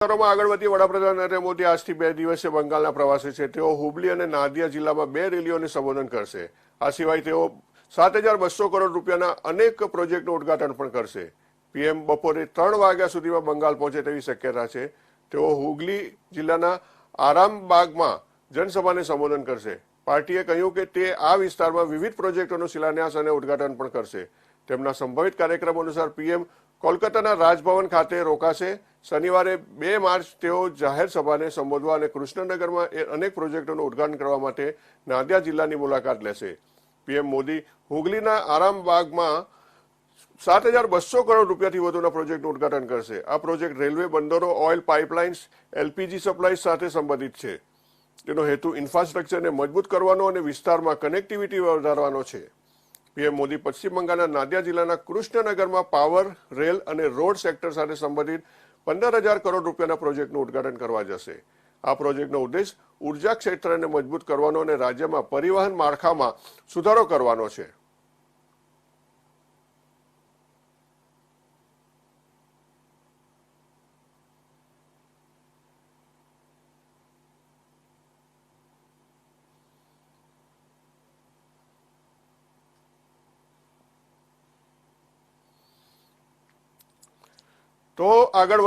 આગળ વધી વડાપ્રધાન નરેન્દ્ર મોદી આજથી બે દિવસીય બંગાળના પ્રવાસે છે. તેઓ હુબલી અને નાદિયા જિલ્લામાં બે રેલીઓને સંબોધન કરશે. આ સિવાય તેઓ સાત હજાર બસો કરોડ રૂપિયાના અનેક પ્રોજેક્ટનું ઉદઘાટન પણ કરશે. પીએમ બપોરે ત્રણ વાગ્યા સુધીમાં બંગાળ પહોંચે તેવી શક્યતા છે. તેઓ હુગલી જિલ્લાના આરામબાગમાં જનસભાને સંબોધન કરશે. પાર્ટીએ કહ્યું કે તે આ વિસ્તારમાં વિવિધ પ્રોજેક્ટોનો શિલાન્યાસ અને ઉદઘાટન પણ કરશે. તેમના સંભવિત કાર્યક્રમ અનુસાર પીએમ કોલકાતાના રાજભવન ખાતે રોકાશે. શનિવારે બે માર્ચ તેઓ જાહેર સભાને સંબોધવા અને કૃષ્ણનગરમાં એ અનેક પ્રોજેક્ટોનું ઉદઘાટન કરવા માટે નાદિયા જિલ્લાની મુલાકાત લેશે. પીએમ મોદી હુગલીના આરામબાગમાં સાત હજાર બસો કરોડ રૂપિયાથી વધુના પ્રોજેક્ટનું ઉદઘાટન કરશે. આ પ્રોજેક્ટ રેલવે બંદરો, ઓઇલ પાઇપલાઇન્સ, એલપીજી સપ્લાય સાથે સંબંધિત છે. તેનો હેતુ ઇન્ફ્રાસ્ટ્રક્ચરને મજબૂત કરવાનો અને વિસ્તારમાં કનેક્ટિવિટી વધારવાનો છે. પીએમ મોદી પશ્ચિમ બંગાળના નાદિયા જિલ્લાના કૃષ્ણનગરમાં પાવર, રેલ અને રોડ સેક્ટર સાથે સંબંધિત પંદર હજાર કરોડ રૂપિયાના પ્રોજેક્ટનું ઉદઘાટન કરવા જશે. આ પ્રોજેક્ટનો ઉદ્દેશ ઊર્જા ક્ષેત્રને મજબૂત કરવાનો અને રાજ્યમાં પરિવહન માળખામાં સુધારો કરવાનો છે. તો આગળ